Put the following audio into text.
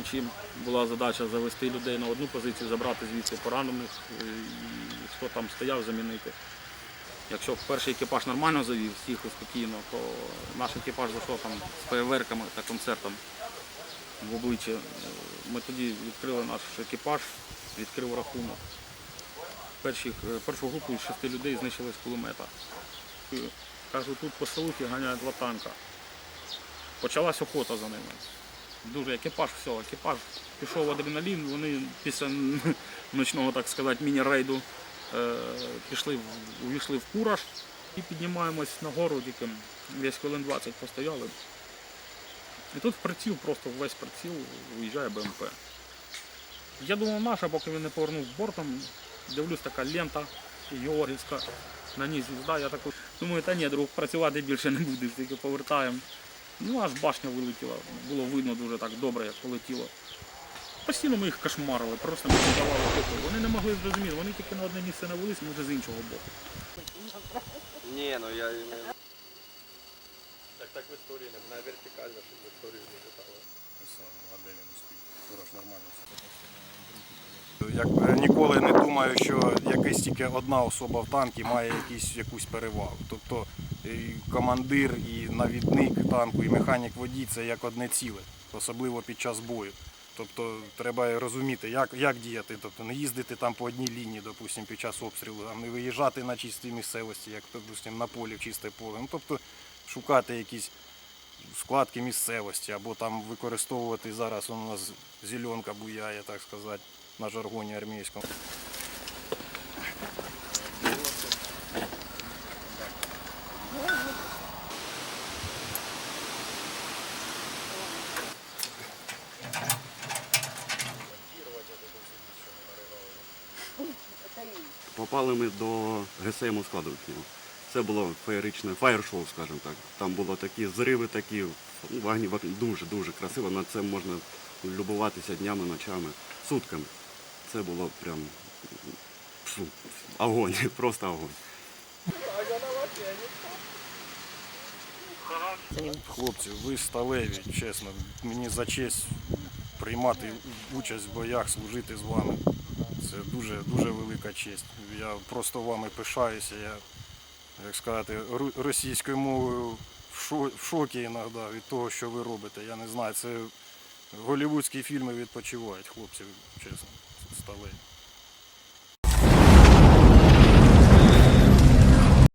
вночі була задача завести людей на одну позицію, забрати звідси поранених е, і хто там стояв, замінити. Якщо перший екіпаж нормально завів, всіх спокійно, то наш екіпаж зайшов там з фейерверками та концертом в обличчя. Е, Ми тоді відкрили наш екіпаж, відкрив рахунок. Перших, е, першу групу із шести людей знищили з кулемета. Кажу, тут по селухі ганяють два танка. Почалась охота за ними. Дуже екіпаж, все, екіпаж пішов адреналін, вони після ночного, так сказати, міні-рейду е, пішли, увійшли в кураж і піднімаємось на гору, тільки десь хвилин 20 постояли. І тут в приціл, просто весь приціл виїжджає БМП. Я думав, наша, поки він не повернув бортом, дивлюсь, така лента Георгівська, на ній звізда, я такий, думаю, та ні, друг, працювати більше не будеш, тільки повертаємо. Ну, аж башня вилетіла. Було видно дуже так добре, як полетіло. Постійно ми їх кошмарили, просто ми не давали покою. Вони не могли зрозуміти, вони тільки на одне місце навелись, ми вже з іншого боку. Ні, ну я не. Так так в історії не на вертикально, щоб в історію не літало. Як е, ніколи не думаю, що якась тільки одна особа в танкі має якісь, якусь перевагу. Тобто і командир, і навідник танку, і механік водій це як одне ціле, особливо під час бою. Тобто треба розуміти, як, як діяти, тобто не їздити там по одній лінії, допустим, під час обстрілу, а не виїжджати на чистій місцевості, як допустим, на полі в чисте поле. Ну, тобто шукати якісь складки місцевості, або там використовувати зараз у нас зеленка буяє, так сказати, на жаргоні армійському. Попали ми до ГСМ складу. Це було феєричне фаєр-шоу, скажімо так. Там було такі зриви, такі ну, вогні вогні. дуже дуже красиво. На це можна любуватися днями, ночами, сутками. Це було прям фу, огонь, просто огонь. Хлопці, ви сталеві, чесно. Мені за честь приймати участь в боях, служити з вами. Це дуже, дуже велика честь. Я просто вами пишаюся. Я, як сказати, російською мовою в шокі іноді від того, що ви робите. Я не знаю, це голівудські фільми відпочивають, хлопців, чесно, сталеві.